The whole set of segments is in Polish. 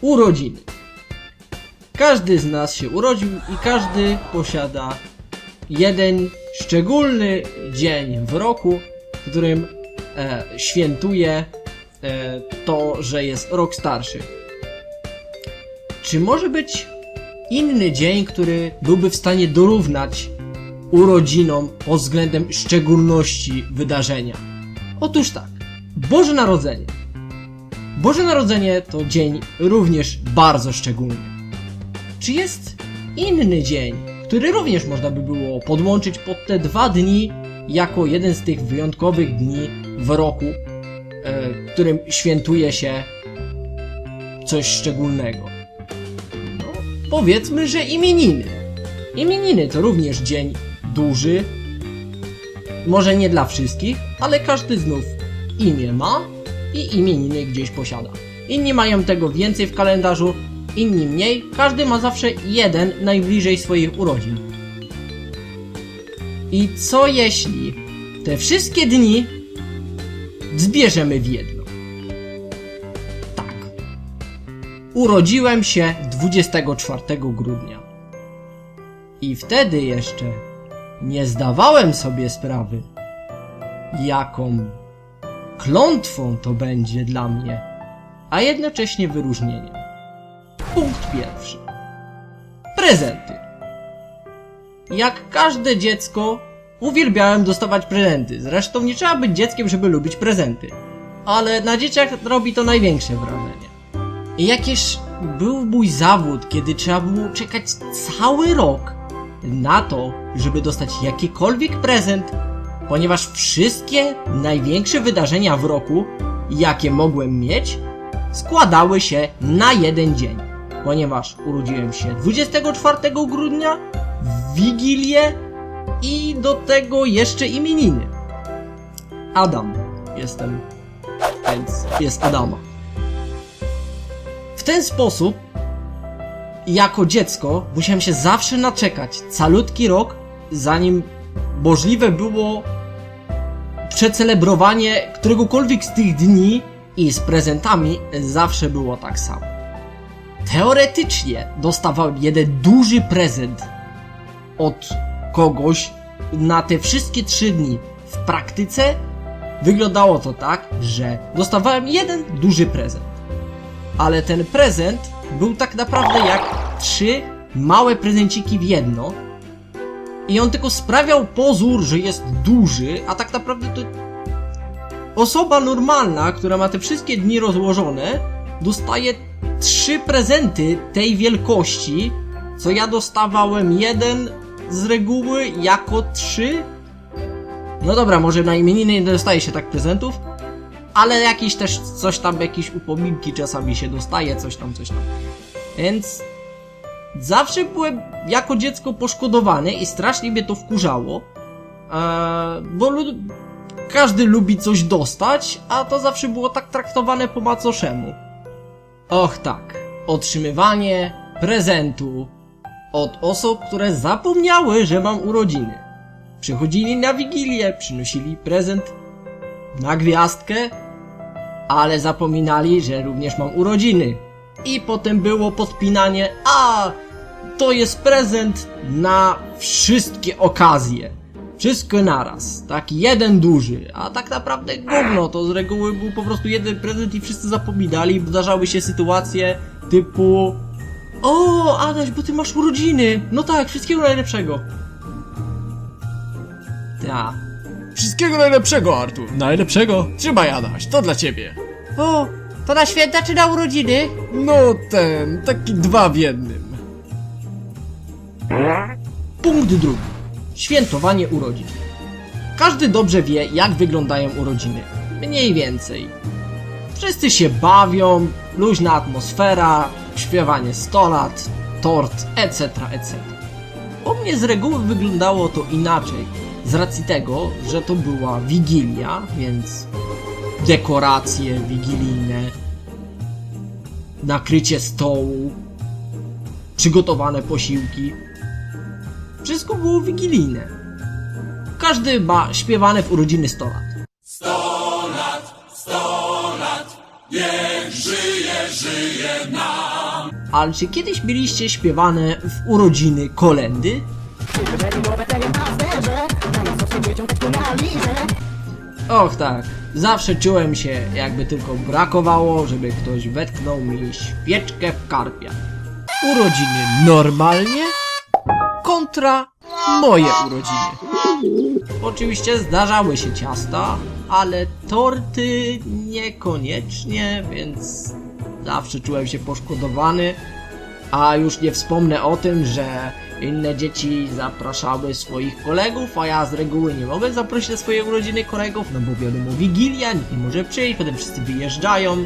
Urodziny. Każdy z nas się urodził i każdy posiada jeden szczególny dzień w roku, w którym e, świętuje e, to, że jest rok starszy. Czy może być inny dzień, który byłby w stanie dorównać urodzinom pod względem szczególności wydarzenia? Otóż tak, Boże Narodzenie. Boże Narodzenie to dzień również bardzo szczególny. Czy jest inny dzień, który również można by było podłączyć pod te dwa dni jako jeden z tych wyjątkowych dni w roku, e, którym świętuje się coś szczególnego? No, powiedzmy, że imieniny. Imieniny to również dzień duży, może nie dla wszystkich, ale każdy znów imię ma i imieniny gdzieś posiada. Inni mają tego więcej w kalendarzu, inni mniej. Każdy ma zawsze jeden najbliżej swoich urodzin. I co jeśli te wszystkie dni zbierzemy w jedno? Tak. Urodziłem się 24 grudnia. I wtedy jeszcze nie zdawałem sobie sprawy, jaką klątwą to będzie dla mnie, a jednocześnie wyróżnieniem. Punkt pierwszy. Prezenty. Jak każde dziecko, uwielbiałem dostawać prezenty. Zresztą nie trzeba być dzieckiem, żeby lubić prezenty. Ale na dzieciach robi to największe wrażenie. I jakież był mój zawód, kiedy trzeba było czekać cały rok na to, żeby dostać jakikolwiek prezent, ponieważ wszystkie największe wydarzenia w roku, jakie mogłem mieć, składały się na jeden dzień. Ponieważ urodziłem się 24 grudnia, w Wigilię i do tego jeszcze imieniny. Adam jestem, więc jest Adama. W ten sposób jako dziecko musiałem się zawsze naczekać calutki rok, zanim możliwe było przecelebrowanie któregokolwiek z tych dni i z prezentami zawsze było tak samo. Teoretycznie dostawałem jeden duży prezent od kogoś na te wszystkie trzy dni. W praktyce wyglądało to tak, że dostawałem jeden duży prezent. Ale ten prezent był tak naprawdę jak trzy małe prezenciki w jedno. I on tylko sprawiał pozór, że jest duży, a tak naprawdę to osoba normalna, która ma te wszystkie dni rozłożone, dostaje trzy prezenty tej wielkości, co ja dostawałem jeden z reguły jako trzy. No dobra, może na imieniny nie dostaje się tak prezentów, ale jakieś też coś tam, jakieś upominki czasami się dostaje, coś tam, coś tam. Więc zawsze byłem jako dziecko poszkodowany i strasznie mnie to wkurzało, eee, bo każdy lubi coś dostać, a to zawsze było tak traktowane po macoszemu. Och tak, otrzymywanie prezentu od osób, które zapomniały, że mam urodziny. Przychodzili na Wigilię, przynosili prezent na gwiazdkę, ale zapominali, że również mam urodziny. I potem było podpinanie, a to jest prezent na wszystkie okazje. Wszystko naraz. Taki jeden duży. A tak naprawdę gówno. To z reguły był po prostu jeden prezent i wszyscy zapominali. Zdarzały się sytuacje typu O, Adaś, bo ty masz urodziny. No tak, wszystkiego najlepszego. Ta. Wszystkiego najlepszego, Artur. Najlepszego? Trzymaj, Adaś, to dla ciebie. O, to na święta czy na urodziny? No ten, taki dwa w jednym. Punkt drugi. Świętowanie urodzin. Każdy dobrze wie, jak wyglądają urodziny. Mniej więcej. Wszyscy się bawią, luźna atmosfera, śpiewanie 100 lat, tort, etc., etc. U mnie z reguły wyglądało to inaczej, z racji tego, że to była wigilia, więc dekoracje wigilijne, nakrycie stołu, przygotowane posiłki. Wszystko było wigilijne. Każdy ma śpiewane w urodziny 100 lat. Sto lat, sto lat, niech żyje, żyje nam. ale czy kiedyś byliście śpiewane w urodziny kolendy? Och tak, zawsze czułem się jakby tylko brakowało, żeby ktoś wetknął mi świeczkę w karpia. Urodziny normalnie kontra moje urodziny. Oczywiście zdarzały się ciasta, ale torty niekoniecznie, więc zawsze czułem się poszkodowany. A już nie wspomnę o tym, że inne dzieci zapraszały swoich kolegów, a ja z reguły nie mogę zaprosić na swoje urodziny kolegów, no bo wiadomo, Wigilia, nikt nie może przyjść, potem wszyscy wyjeżdżają.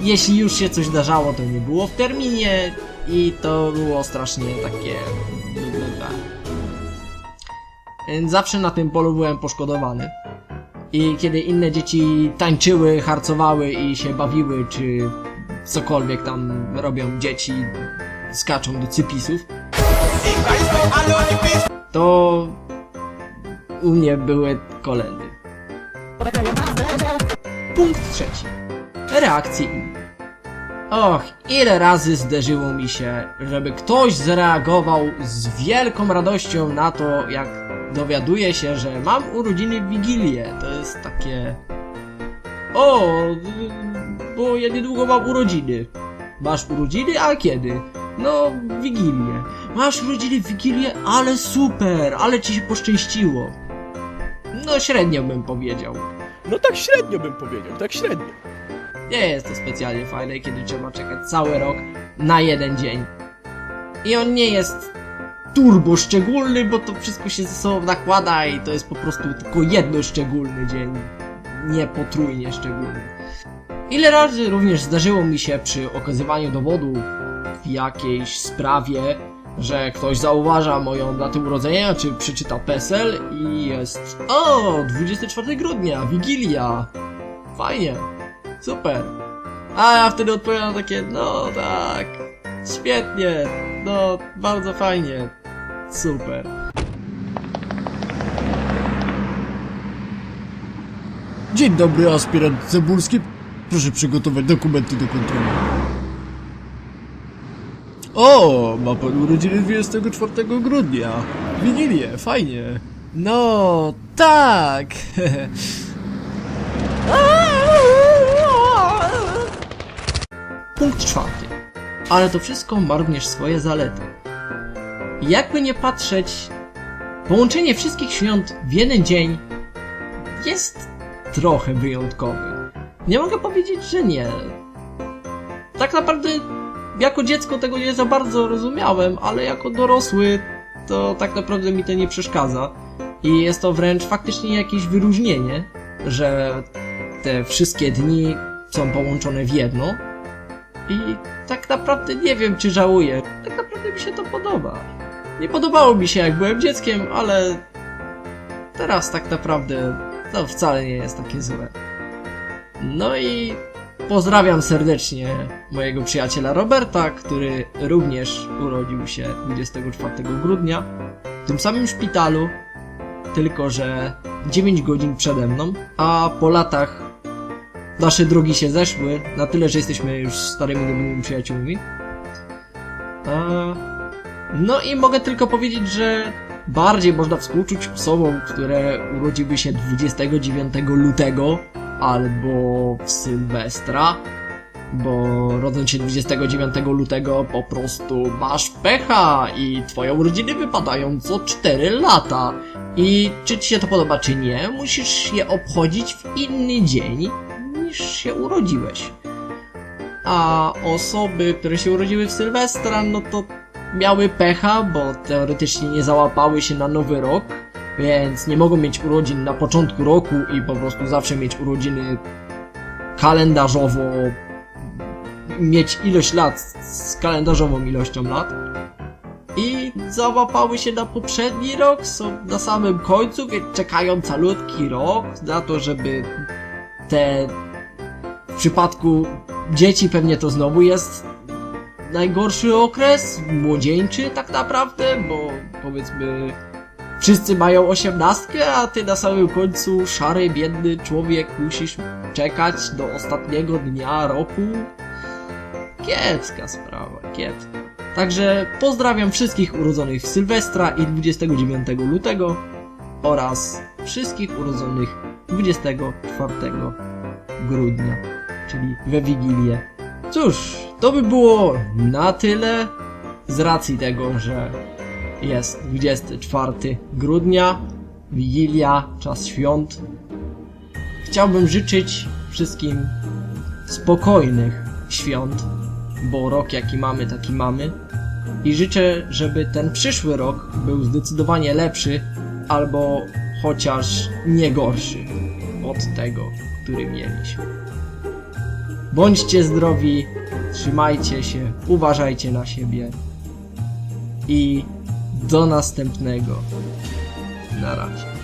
Jeśli już się coś zdarzało, to nie było w terminie i to było strasznie takie... Więc zawsze na tym polu byłem poszkodowany. I kiedy inne dzieci tańczyły, harcowały i się bawiły, czy cokolwiek tam robią dzieci, skaczą do cypisów, to u mnie były kolendy. Punkt trzeci. Reakcje innych. Och, ile razy zderzyło mi się, żeby ktoś zareagował z wielką radością na to, jak dowiaduje się, że mam urodziny w Wigilię. To jest takie... O, bo ja niedługo mam urodziny. Masz urodziny? A kiedy? No, w Wigilię. Masz urodziny w Wigilię? Ale super, ale ci się poszczęściło. No, średnio bym powiedział. No tak średnio bym powiedział, tak średnio. Nie jest to specjalnie fajne, kiedy trzeba czekać cały rok na jeden dzień. I on nie jest turbo szczególny, bo to wszystko się ze sobą nakłada i to jest po prostu tylko jedno szczególny dzień. Nie potrójnie szczególny. Ile razy również zdarzyło mi się przy okazywaniu dowodu w jakiejś sprawie, że ktoś zauważa moją datę urodzenia, czy przeczyta PESEL i jest O, 24 grudnia, Wigilia. Fajnie. Super. A ja wtedy odpowiadam takie, no tak, świetnie, no bardzo fajnie, super. Dzień dobry, aspirant Cebulski. Proszę przygotować dokumenty do kontroli. O, ma pan urodziny 24 grudnia. Wigilię, fajnie. No, tak. Punkt czwarty. Ale to wszystko ma również swoje zalety. Jakby nie patrzeć, połączenie wszystkich świąt w jeden dzień jest trochę wyjątkowe. Nie mogę powiedzieć, że nie. Tak naprawdę jako dziecko tego nie za bardzo rozumiałem, ale jako dorosły to tak naprawdę mi to nie przeszkadza. I jest to wręcz faktycznie jakieś wyróżnienie, że te wszystkie dni są połączone w jedno. I tak naprawdę nie wiem, czy żałuję. Tak naprawdę mi się to podoba. Nie podobało mi się, jak byłem dzieckiem, ale teraz tak naprawdę to wcale nie jest takie złe. No i pozdrawiam serdecznie mojego przyjaciela Roberta, który również urodził się 24 grudnia w tym samym szpitalu, tylko że 9 godzin przede mną, a po latach nasze drogi się zeszły, na tyle, że jesteśmy już starymi dobrymi przyjaciółmi. No i mogę tylko powiedzieć, że bardziej można współczuć osobom, które urodziły się 29 lutego albo w Sylwestra, bo rodząc się 29 lutego po prostu masz pecha i twoje urodziny wypadają co 4 lata. I czy ci się to podoba, czy nie, musisz je obchodzić w inny dzień niż się urodziłeś. A osoby, które się urodziły w Sylwestra, no to miały pecha, bo teoretycznie nie załapały się na nowy rok, więc nie mogą mieć urodzin na początku roku i po prostu zawsze mieć urodziny kalendarzowo, mieć ilość lat z kalendarzową ilością lat. I załapały się na poprzedni rok, są na samym końcu, więc czekają calutki rok na to, żeby te... Przypadku dzieci pewnie to znowu jest najgorszy okres, młodzieńczy tak naprawdę, bo powiedzmy wszyscy mają osiemnastkę, a ty na samym końcu szary, biedny człowiek musisz czekać do ostatniego dnia roku, kiepska sprawa, kiepska. Także pozdrawiam wszystkich urodzonych w Sylwestra i 29 lutego oraz wszystkich urodzonych 24 grudnia, czyli we Wigilię. Cóż, to by było na tyle z racji tego, że jest 24 grudnia, Wigilia, czas świąt. Chciałbym życzyć wszystkim spokojnych świąt, bo rok jaki mamy, taki mamy. I życzę, żeby ten przyszły rok był zdecydowanie lepszy, albo chociaż nie gorszy od tego, który mieliśmy. Bądźcie zdrowi, trzymajcie się, uważajcie na siebie i do następnego. Na razie.